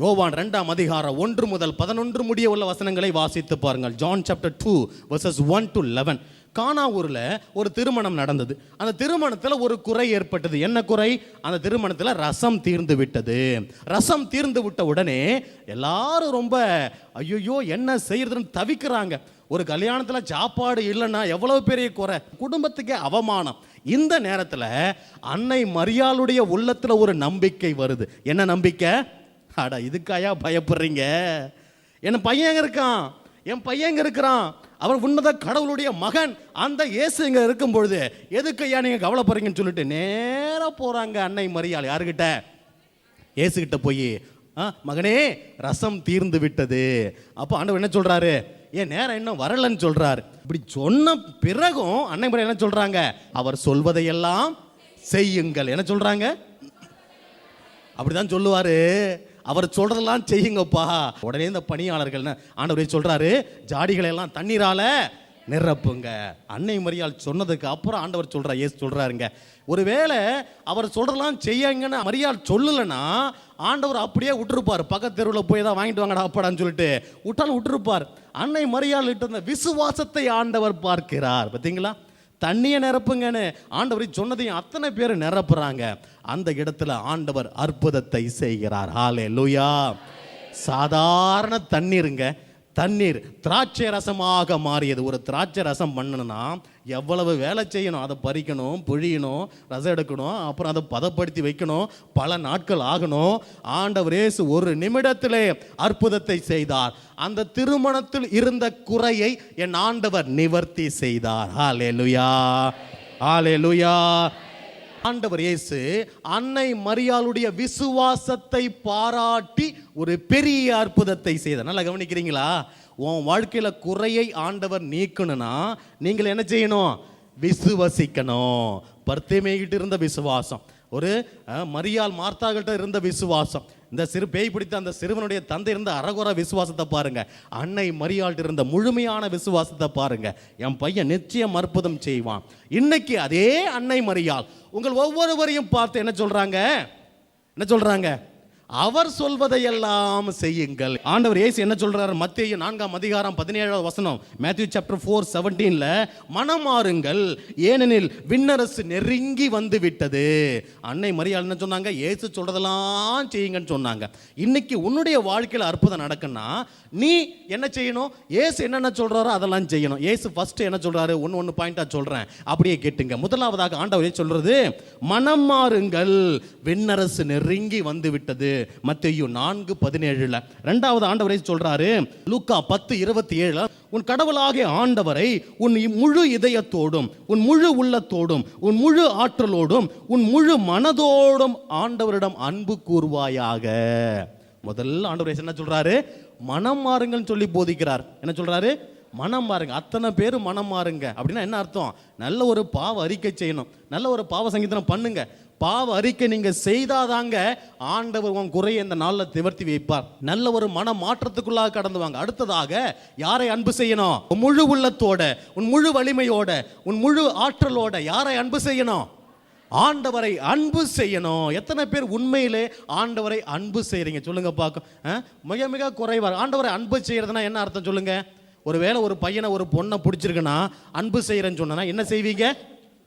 யோவான் ரெண்டாம் அதிகாரம் ஒன்று முதல் பதினொன்று முடிய உள்ள வசனங்களை வாசித்து பாருங்கள். John chapter two verses one to eleven கானாவூரில் ஒரு திருமணம் நடந்தது. அந்த திருமணத்தில் ஒரு குறை ஏற்பட்டது. என்ன குறை? அந்த திருமணத்தில் ரசம் தீர்ந்து விட்டது. ரசம் தீர்ந்து விட்ட உடனே எல்லாரும் ரொம்ப ஐயோ என்ன செய்யறதுன்னு தவிக்கிறாங்க. ஒரு கல்யாணத்தில் சாப்பாடு இல்லைன்னா எவ்வளவு பெரிய குறை? குடும்பத்துக்கே அவமானம். இந்த நேரத்தில் அன்னை மரியாளுடைய உள்ளத்தில் ஒரு நம்பிக்கை வருது. என்ன நம்பிக்கை? ஆடா இதுக்காயா பயப்படுறீங்க? என் பையன் எங்க இருக்கான்? என் பையன் எங்க இருக்கிறான்? அவன் உன்னத கடவுளுடைய மகன். அந்த இயேசு இங்கே இருக்கும் பொழுது எதுக்கு ஐயா நீங்கள் கவலைப்படுறீங்கன்னு சொல்லிட்டு நேராக போகிறாங்க அன்னை மரியாள். யாருக்கிட்ட இயேசுகிட்ட போய் ஆ மகனே ரசம் தீர்ந்து விட்டது. அப்போ ஆண்டவர் என்ன சொல்றாரு? ஏன் நேரம் இன்னும் வரலன்னு சொல்றாரு. இப்படி சொன்ன பிறகும் அன்னை மரியாள் என்ன சொல்றாங்க? அவர் சொல்வதையெல்லாம் செய்யுங்கள். என்ன சொல்றாங்க? அப்படிதான் சொல்லுவாரு. அவர் சொல்றதெல்லாம் செய்யுங்கப்பா. உடனே இந்த பணியாளர்கள் ஆண்டவரே சொல்றாரு ஜாடிகளை எல்லாம் தண்ணீரால நிரப்புங்க. அன்னை மரியாள் சொன்னதுக்கு அப்புறம் ஆண்டவர் சொல்றா ஏசு சொல்றாருங்க. ஒருவேளை அவர் சொல்றதெல்லாம் செய்யுங்கன்னு மரியாள் சொல்லலைன்னா ஆண்டவர் அப்படியே விட்டுருப்பார். பக்கத்து தெருவில் போய் தான் வாங்கிட்டு வாங்கடா அப்பாடான்னு சொல்லிட்டு விட்டாலும் விட்டுருப்பார். அன்னை மரியாள் இருந்த விசுவாசத்தை ஆண்டவர் பார்க்கிறார். பார்த்தீங்களா தண்ணியை நிரப்புங்கன்னு ஆண்டவர் சொன்னதையும் அத்தனை பேர் நிரப்புறாங்க. அந்த இடத்துல ஆண்டவர் அற்புதத்தை செய்கிறார். ஹாலே லூயா சாதாரண தண்ணீருங்க. தண்ணீர் திராட்சை ரசமாக மாறியது. ஒரு திராட்சை ரசம் பண்ணணும்னா எவ்வளவு வேலை செய்யணும்? அதை பறிக்கணும் புழியணும் ரசம் எடுக்கணும் அப்புறம் அதை பதப்படுத்தி வைக்கணும். பல நாட்கள் ஆகணும். ஆண்டவர் இயேசு ஒரு நிமிடத்திலே அற்புதத்தை செய்தார். அந்த திருமணத்தில் இருந்த குறையை என் ஆண்டவர் நிவர்த்தி செய்தார். ஆலே லுயா ஆலே லுயா ஆண்டவர் இயேசு அன்னை மரியாளுடைய விசுவாசத்தை பாராட்டி ஒரு பெரிய அற்புதத்தை செய்தார். நல்லா கவனிக்கிறீங்களா? உன் வாழ்க்கையில் குறையை ஆண்டவர் நீக்கணும்னா நீங்கள் என்ன செய்யணும்? விசுவசிக்கணும். பர்த்தேமேகிட்ட இருந்த விசுவாசம். ஒரு மரியால் மரியாள் மார்த்தாகிட்ட இருந்த விசுவாசம். இந்த சிறு பேய் பிடித்த அந்த சிறுவனுடைய தந்தை இருந்த அரகுர விசுவாசத்தை பாருங்க. அன்னை மரியாள்கிட்ட இருந்த முழுமையான விசுவாசத்தை பாருங்க. என் பையன் நிச்சயம் அற்புதம் செய்வான். இன்னைக்கு அதே அன்னை மரியாள் உங்கள் ஒவ்வொருவரையும் பார்த்து என்ன சொல்றாங்க? என்ன சொல்றாங்க? அவர் சொல்வதையெல்லாம் செய்யுங்கள். ஆண்டவர் இயேசு என்ன சொல்றாரு? மத்திய நான்காம் அதிகாரம் பதினேழாவது வசனம். மேத்யூ சாப்டர் ஃபோர் செவன்டீன்ல மனமாறுங்கள் ஏனெனில் விண்ணரசு நெருங்கி வந்து விட்டது அன்னை மரியாள் என்ன சொன்னாங்க? ஏசு சொல்றதெல்லாம் செய்யுங்கன்னு சொன்னாங்க. இன்னைக்கு உன்னுடைய வாழ்க்கையில் அற்புதம் நடக்குன்னா நீ என்ன செய்யணும்? ஏசு என்னென்ன சொல்றாரோ அதெல்லாம் செய்யணும். ஏசு ஃபர்ஸ்ட் என்ன சொல்றாரு? ஒன்று ஒன்று பாயிண்டா சொல்றேன். அப்படியே கேட்டுங்க. முதலாவதாக ஆண்டவரே சொல்றது? மனம் மாறுங்கள் விண்ணரசு நெருங்கி வந்து விட்டது மத்தையோ நான்கு பதினேழுல. ரெண்டாவது ஆண்டவரை சொல்றாரு லூக்கா பத்து இருபத்தி ஏழுல உன் கடவுளாகிய ஆண்டவரை உன் முழு இதயத்தோடும் உன் முழு உள்ளத்தோடும் உன் முழு ஆற்றலோடும் உன் முழு மனதோடும் ஆண்டவரிடம் அன்பு கூறுவாயாக. முதல்ல ஆண்டவர் என்ன சொல்றாரு? மனம் மாறுங்கன்னு சொல்லி போதிக்கிறார். என்ன சொல்றாரு? மனம் மாறுங்க. அத்தனை பேர் மனம் மாறுங்க. அப்படின்னா என்ன அர்த்தம்? நல்ல ஒரு பாவ அறிக்கை செய்யணும். நல்ல ஒரு பாவ சங்கீதனம் பண்ணுங்க. பாவ அறிக்கை நீங்கள் செய்தாதாங்க ஆண்டவர் உன் குறையை இந்த நாளில் திவர்த்தி வைப்பார். நல்ல ஒரு மன மாற்றத்துக்குள்ளாக கடந்து வாங்க அடுத்ததாக யாரை அன்பு செய்யணும்? உன் முழு உள்ளத்தோட உன் முழு வலிமையோட உன் முழு ஆற்றலோட யாரை அன்பு செய்யணும்? ஆண்டவரை அன்பு செய்யணும். எத்தனை பேர் உண்மையிலே ஆண்டவரை அன்பு செய்கிறீங்க சொல்லுங்க பார்க்கும் ஆ? மிக மிக குறைவார் ஆண்டவரை அன்பு செய்கிறதுனா என்ன அர்த்தம் சொல்லுங்க? ஒருவேளை ஒரு பையனை ஒரு பொண்ணை பிடிச்சிருக்குன்னா அன்பு செய்கிறேன்னு சொன்னா என்ன செய்வீங்க?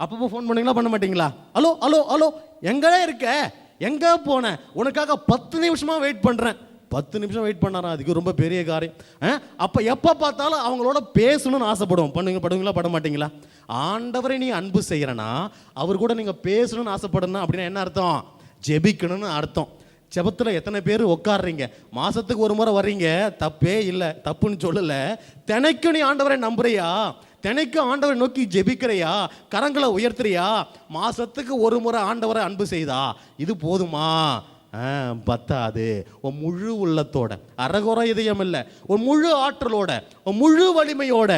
அப்பப்போ ஃபோன் பண்ணீங்களா பண்ண மாட்டீங்களா? ஹலோ ஹலோ ஹலோ எங்கே இருக்க? எங்கே போனேன் உனக்காக பத்து நிமிஷமாக வெயிட் பண்ணுறேன் பத்து நிமிஷம் வெயிட் பண்ணாரா? அதுக்கு ரொம்ப பெரிய காரியம். ஆ? எப்போ பார்த்தாலும் அவங்களோட பேசணும்னு ஆசைப்படுவோம். பண்ணுங்க படுவீங்களா பட மாட்டீங்களா? ஆண்டவரை நீ அன்பு செய்கிறனா அவர் கூட நீங்கள் பேசணும்னு ஆசைப்படணும் அப்படின்னா என்ன அர்த்தம்? ஜெபிக்கணும்னு அர்த்தம். ஜெபத்தில் எத்தனை பேர் உட்காடுறீங்க மாதத்துக்கு ஒரு முறை வர்றீங்க. தப்பே இல்லை. தப்புன்னு சொல்லலை. தினைக்கும் நீ ஆண்டவரை நம்புறியா? தினைக்கும் ஆண்டவரை நோக்கி ஜெபிக்கிறையா? கரங்களை உயர்த்துறியா? மாசத்துக்கு ஒரு முறை ஆண்டவரை அன்பு செய்தா? இது போதுமா? பத்தாது. உன் முழு உள்ளத்தோட அறகுறை இதயம் இல்லை உன் முழு ஆற்றலோட உன் முழு வலிமையோட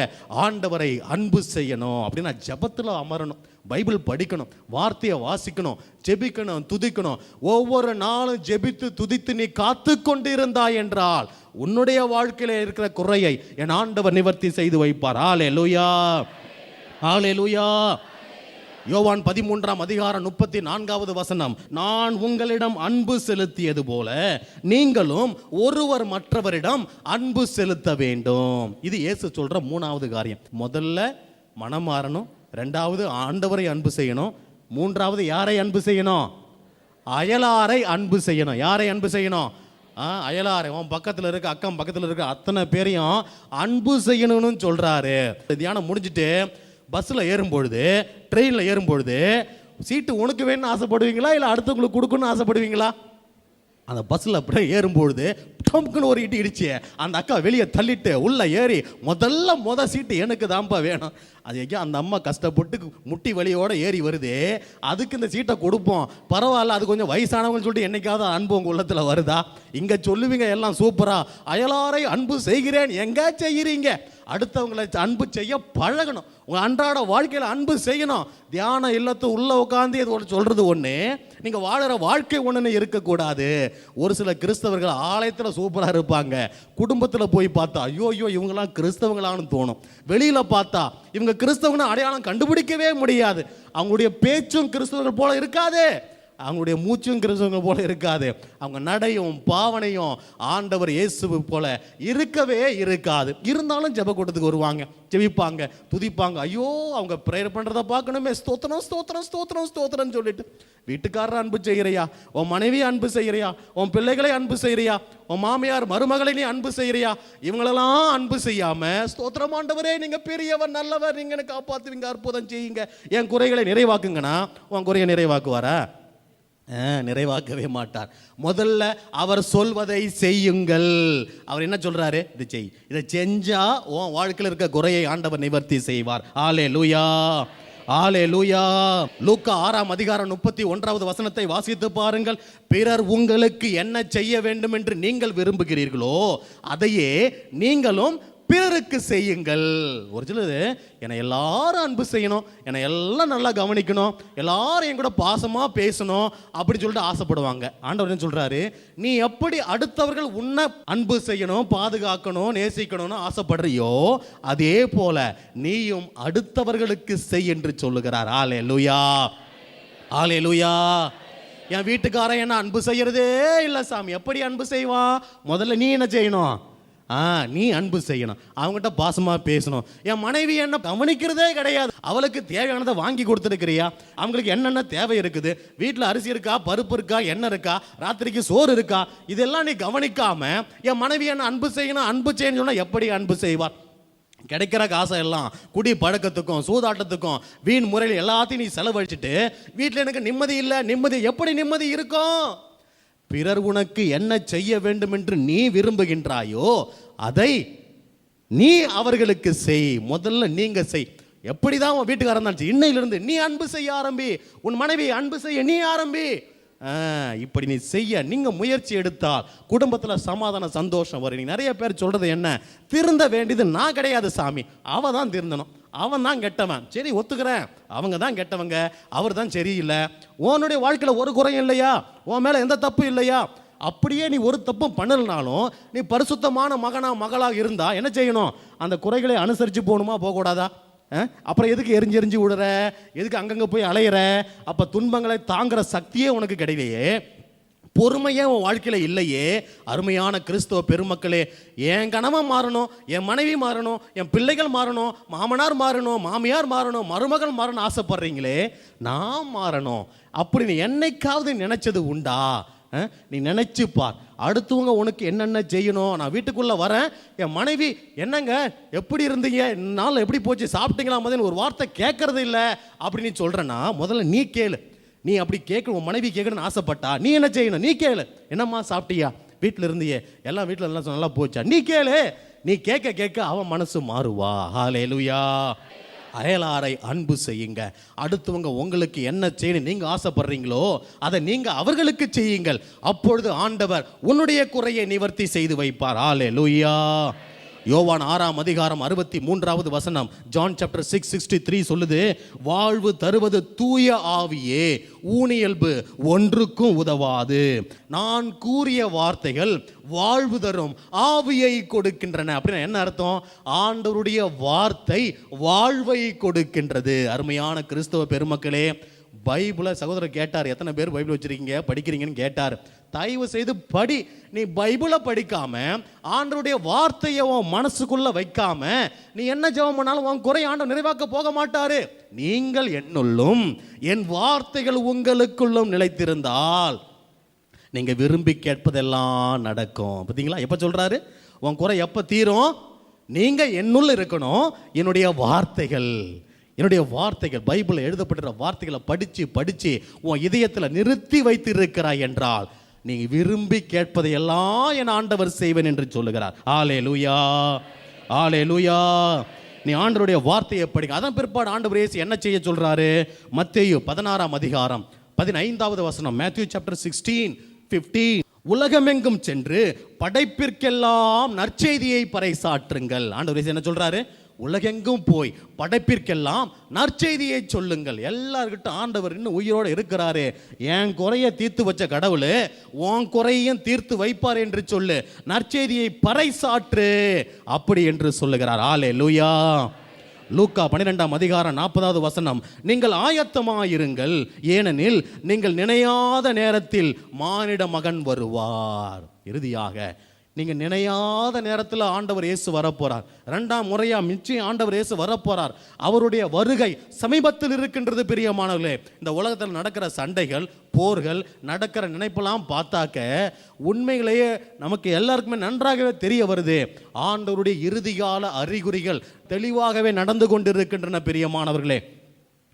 ஆண்டவரை அன்பு செய்யணும். அப்படின்னா ஜெபத்தில் அமரணும் பைபிள் படிக்கணும் வார்த்தையை வாசிக்கணும் ஜெபிக்கணும் துதிக்கணும். ஒவ்வொரு நாளும் ஜெபித்து துதித்து நீ காத்து கொண்டிருந்தாய் என்றால் உன்னுடைய வாழ்க்கையில் இருக்கிற குறையை என் ஆண்டவர் நிவர்த்தி செய்து வைப்பார். ஆலே லூயா ஆலே லூயா யோவான் பதிமூன்றாம் அதிகாரம் முப்பத்தி நான்காவது வசனம் நான் உங்களிடம் அன்பு செலுத்தியது போல நீங்களும் ஒருவர் மற்றவரிடம் அன்பு செலுத்த வேண்டும். இது இயேசு சொல்ற மூணாவது காரியம். முதல்ல மனம் மாறணும் ரெண்டாவது ஆண்டவரை அன்பு செய்யணும் மூன்றாவது யாரை அன்பு செய்யணும்? அயலாரை அன்பு செய்யணும். யாரை அன்பு செய்யணும்? ஆ, உன் பக்கத்தில் இருக்க அக்கம் பக்கத்தில் இருக்க அத்தனை பேரையும் அன்பு செய்யணும்னு சொல்கிறாரு தியானம் முடிஞ்சிட்டு பஸ்ஸில் ஏறும்பொழுது ட்ரெயினில் ஏறும்பொழுது சீட்டு உனக்கு வேணும்னு ஆசைப்படுவீங்களா? இல்லை அடுத்தவங்களுக்கு கொடுக்கணும்னு ஆசைப்படுவீங்களா? அந்த பஸ்ஸில் அப்படியே ஏறும்பொழுது டம்க்குன்னு ஒரு இட்டு இடிச்சு அந்த அக்கா வெளியே தள்ளிட்டு உள்ளே ஏறி முதல்ல முத சீட்டு எனக்கு தான்ப்பா வேணும். அது எங்கேயோ அந்த அம்மா கஷ்டப்பட்டு முட்டி வலியோடு ஏறி வருது அதுக்கு இந்த சீட்டை கொடுப்போம். பரவாயில்ல அது கொஞ்சம் வயசானவங்கன்னு சொல்லிட்டு என்னைக்காவது அன்பு உங்கள் உள்ளத்தில் வருதா? இங்கே சொல்லுவீங்க எல்லாம் சூப்பராக அயலாரை அன்பு செய்கிறேன். எங்கே செய்கிறீங்க அடுத்தவங்களை அன்பு செய்ய பழகணும். உங்கள் அன்றாட வாழ்க்கையில் அன்பு செய்யணும். தியான இல்லத்து உள்ளே உட்காந்து இது ஒன்று சொல்கிறது ஒன்று நீங்கள் வாழ்கிற வாழ்க்கை ஒன்றுன்னு இருக்கக்கூடாது. ஒரு சில கிறிஸ்தவர்கள் ஆலயத்தில் சூப்பராக இருப்பாங்க. குடும்பத்தில் போய் பார்த்தா ஐயோ ஐயோ இவங்கெல்லாம் கிறிஸ்தவங்களான்னு தோணும். வெளியில் பார்த்தா இவங்க கிறிஸ்தவங்கன்னு அடையாளம் கண்டுபிடிக்கவே முடியாது. அவங்களுடைய பேச்சும் கிறிஸ்தவர்கள் போல இருக்காது. அவங்களுடைய மூச்சும் கிறிஸ்தவங்க போல இருக்காது. அவங்க நடையும் பாவனையும் ஆண்டவர் இயேசுவு போல இருக்கவே இருக்காது. இருந்தாலும் ஜெப கூட்டத்துக்கு வருவாங்க ஜெபிப்பாங்க துதிப்பாங்க. ஐயோ அவங்க ப்ரேயர் பண்ணுறத பார்க்கணுமே. ஸ்தோத்திரம் ஸ்தோத்திரம் ஸ்தோத்திரம் ஸ்தோத்திரம்னு சொல்லிட்டு வீட்டுக்காரர் அன்பு செய்கிறியா உன் மனைவி அன்பு செய்கிறியா உன் பிள்ளைகளை அன்பு செய்கிறியா உன் மாமியார் மருமகளை நீ அன்பு செய்கிறியா இவங்களெல்லாம் அன்பு செய்யாம ஸ்தோத்திரம் ஆண்டவரே நீங்கள் பெரியவர் நல்லவர் நீங்கள் காப்பாற்றுவீங்க அற்புதம் செய்யுங்க. என் குறைகளை நிறைவாக்குங்கன்னா உன் குறையை நிறைவாக்குவாரா? நிறைவாக்கவே மாட்டார். முதல்ல அவர் சொல்வதை செய்யுங்கள். அவர் என்ன சொல்கிறாரு இது செய். இதை செஞ்சா உன் வாழ்க்கையில் இருக்க குறையை ஆண்டவர் நிவர்த்தி செய்வார். ஆலே லூயா ஆலே லூயா லூக்கா ஆறாம் அதிகாரம் முப்பத்தி ஒன்றாவது வசனத்தை வாசித்து பாருங்கள். பிறர் உங்களுக்கு என்ன செய்ய வேண்டும் என்று நீங்கள் விரும்புகிறீர்களோ அதையே நீங்களும் பிறருக்கு செய்யுங்கள். ஒரு சிலது என்னை எல்லாரும் அன்பு செய்யணும் என்னை எல்லாம் நல்லா கவனிக்கணும் எல்லாரும் என் கூட பாசமாக பேசணும் அப்படின்னு சொல்லிட்டு ஆசைப்படுவாங்க. ஆண்டவர் என்ன சொல்கிறாரு நீ எப்படி அடுத்தவர்கள் உன்னை அன்பு செய்யணும் பாதுகாக்கணும் நேசிக்கணும்னு ஆசைப்படுறியோ அதே போல நீயும் அடுத்தவர்களுக்கு செய் என்று சொல்லுகிறார். ஆலே லூயா ஆலே லூயா என் வீட்டுக்காரன் என்ன அன்பு செய்யறதே இல்லை சாமி. எப்படி அன்பு செய்வான்? முதல்ல நீ என்ன செய்யணும்? ஆ நீ அன்பு செய்யணும். அவங்ககிட்ட பாசமாக பேசணும். என் மனைவி என்ன கவனிக்கிறதே கிடையாது. அவளுக்கு தேவையானதை வாங்கி கொடுத்துருக்கிறியா? அவங்களுக்கு என்னென்ன தேவை இருக்குது? வீட்டில் அரிசி இருக்கா? பருப்பு இருக்கா? எண்ணெய் இருக்கா? ராத்திரிக்கு சோறு இருக்கா? இதெல்லாம் நீ கவனிக்காம என் மனைவி என்ன அன்பு செய்யணும் அன்பு செய்யணும்னு சொன்னால் எப்படி அன்பு செய்வார் கிடைக்கிற காசை எல்லாம் குடி பழக்கத்துக்கும் சூதாட்டத்துக்கும் வீண் முறையில் எல்லாத்தையும் நீ செலவழிச்சிட்டு வீட்டில் எனக்கு நிம்மதி இல்லை நிம்மதி எப்படி நிம்மதி இருக்கும்? பிறர் உனக்கு என்ன செய்ய வேண்டும் என்று நீ விரும்புகின்றாயோ அதை நீ அவர்களுக்கு செய். முதல்ல நீங்க செய். எப்படிதான் உன் வீட்டுக்காரன் தான் இன்னையிலிருந்து நீ அன்பு செய்ய ஆரம்பி. உன் மனைவி அன்பு செய்ய நீ ஆரம்பி. இப்படி நீ செய்ய நீங்க முயற்சி எடுத்தால் குடும்பத்தில் சமாதான சந்தோஷம் வரும். நீ நிறைய பேர் சொல்றது என்ன? திருந்த வேண்டியது நான் கிடையாது சாமி. அவ தான் திருந்தணும். அவன் தான் கெட்டவன். சரி ஒத்துக்கிறேன். அவங்க தான் கெட்டவங்க. அவர் தான் சரியில்லை. உன்னுடைய வாழ்க்கையில் ஒரு குறையும் இல்லையா? உன் மேலே எந்த தப்பு இல்லையா? அப்படியே நீ ஒரு தப்பும் பண்ணலனாலும் நீ பரிசுத்தமான மகனா மகளாக இருந்தா என்ன செய்யணும்? அந்த குறைகளை அனுசரித்து போகணுமா? போகக்கூடாதா? அப்புறம் எதுக்கு எரிஞ்சு எரிஞ்சு விடுற எதுக்கு அங்கங்கே போய் அலையிற? அப்போ துன்பங்களை தாங்குற சக்தியே உனக்கு கிடையலையே பொறுமையாக உன் வாழ்க்கையில் இல்லையே. அருமையான கிறிஸ்தவ பெருமக்களே என் கணவன் மாறணும் என் மனைவி மாறணும் என் பிள்ளைகள் மாறணும் மாமனார் மாறணும் மாமியார் மாறணும் மருமகள் மாறணும் ஆசைப்படுறீங்களே. நான் மாறணும். அப்படி நீ என்னைக்காவது நினைச்சது உண்டா? நீ நினைச்சு பார். அடுத்தவங்க உனக்கு என்னென்ன செய்யணும்? நான் வீட்டுக்குள்ளே வரேன். என் மனைவி என்னங்க? எப்படி இருந்தீங்க? நாள் எப்படி போச்சு? சாப்பிட்டீங்களா? முதல்ல ஒரு வார்த்தை கேட்கறது இல்லை அப்படின்னு சொல்கிறேன்னா முதல்ல நீ கேளு. நீ அப்படி கேட்க உன் மனைவி கேட்கணும்னு ஆசைப்பட்டா நீ என்ன செய்யணும்? நீ கேளு. என்னம்மா சாப்பிட்டியா? வீட்டில் இருந்தியே. எல்லாம் வீட்டில் எல்லாம் நல்லா போச்சா? நீ கேளு. நீ கேட்க கேட்க அவன் மனசு மாறுவா. ஹalleluya அயலாரை அன்பு செய்யுங்க. அடுத்தவங்க உங்களுக்கு என்ன செய்யணும் நீங்கள் ஆசைப்படுறீங்களோ அதை நீங்கள் அவர்களுக்கு செய்யுங்கள். அப்பொழுது ஆண்டவர் உன்னுடைய குறையை நிவர்த்தி செய்து வைப்பார். ஹalleluya யோவான் ஆறாம் அதிகாரம் அறுபத்தி மூன்றாவது வசனம். John chapter six sixty three சொல்லுது வாழ்வு தருவது தூய ஆவியே ஊனியல்பு ஒன்றுக்கும் உதவாது. நான் கூறிய வார்த்தைகள் வாழ்வு தரும் ஆவியை கொடுக்கின்றன. அப்படின்னா என்ன அர்த்தம்? ஆண்டவருடைய வார்த்தை வாழ்வை கொடுக்கின்றது. அருமையான கிறிஸ்தவ பெருமக்களே பைபிளை சகோதரர் கேட்டார். எத்தனை பேர் பைபிள் வச்சிருக்கீங்க? படிக்கிறீங்கன்னு கேட்டார். தயவு செய்து படி. நீ பைபிளை படிக்காம ஆண்டருடைய வார்த்தையை உன் மனசுக்குள்ள வைக்காம நீ என்ன ஜெபம் பண்ணாலும் உன் குறை ஆண்டவர் நிறைவாக்க போக மாட்டாரு. நீங்கள் என்னுள்ளும் என் வார்த்தைகள் உங்களுக்குள்ளும் நிலைத்திருந்தால் நீங்க விரும்பி கேட்பதெல்லாம் நடக்கும். பார்த்தீங்களா? எப்போ சொல்றாரு? உன் குறை எப்போ தீரும்? நீங்க என்னுள்ள இருக்கணும். என்னுடைய வார்த்தைகள் என்னுடைய வார்த்தைகள் பைபிளில் எழுதப்பட்டிருக்கிற வார்த்தைகளை படித்து படித்து உன் இதயத்தில் நிறுத்தி வைத்திருக்கிறாய் என்றால் நீங்கள் விரும்பி கேட்பதை எல்லாம் என் ஆண்டவர் செய்வேன் என்று சொல்லுகிறார். ஆலே லூயா ஆலே லூயா நீ ஆண்டவருடைய வார்த்தையை படிக்க அதன் பிற்பாடு ஆண்டவர் இயேசு என்ன செய்ய சொல்கிறாரு மத்தேயு பதினாறாம் அதிகாரம் பதினைந்தாவது வசனம் மேத்யூ சாப்டர் சிக்ஸ்டீன் ஃபிஃப்டீன் உலகமெங்கும் சென்று படைப்பிற்கெல்லாம் நற்செய்தியை பறைசாற்றுங்கள். ஆண்டவர் என்ன சொல்றாரு? உலகெங்கும் போய் படைப்பிற்கெல்லாம் நற்செய்தியை சொல்லுங்கள். எல்லார்கிட்ட ஆண்டவர் இன்னும் உயிரோடு இருக்கிறாரு. என் குறைய தீர்த்து வச்ச கடவுள் உன் குறையும் தீர்த்து வைப்பார் என்று சொல்லு. நற்செய்தியை பறைசாற்று. அப்படி என்று சொல்லுகிறார். ஆலே லூயா லூக்கா பன்னிரெண்டாம் அதிகாரம் நாற்பதாவது வசனம் நீங்கள் ஆயத்தமாயிருங்கள் ஏனெனில் நீங்கள் நினையாத நேரத்தில் மானிட மகன் வருவார். இறுதியாக நீங்கள் நினையாத நேரத்தில் ஆண்டவர் இயேசு வரப்போகிறார் ரெண்டாம் முறையாக மிச்சம் ஆண்டவர் இயேசு வரப்போறார். அவருடைய வருகை சமீபத்தில் இருக்கின்றது பிரியமானவர்களே. இந்த உலகத்தில் நடக்கிற சண்டைகள் போர்கள் நடக்கிற நினைப்பெல்லாம் பார்த்தாக்க உண்மையிலேயே நமக்கு எல்லாருக்குமே நன்றாகவே தெரிய வருது. ஆண்டவருடைய இறுதிகால அறிகுறிகள் தெளிவாகவே நடந்து கொண்டிருக்கின்றன பிரியமானவர்களே.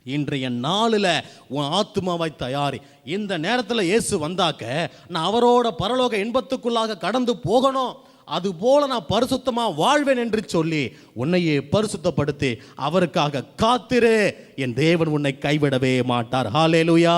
இன்றைய நாளில் உன் ஆத்மாவை தயாரி. இந்த நேரத்தில் இயேசு வந்தாக்க நான் அவரோட பரலோக இன்பத்துக்குள்ளாக கடந்து போகணும். அதுபோல நான் பரிசுத்தமாக வாழ்வேன் என்று சொல்லி உன்னையே பரிசுத்தப்படுத்தி அவருக்காக காத்திரு. என் தேவன் உன்னை கைவிடவே மாட்டார். ஹாலேலுயா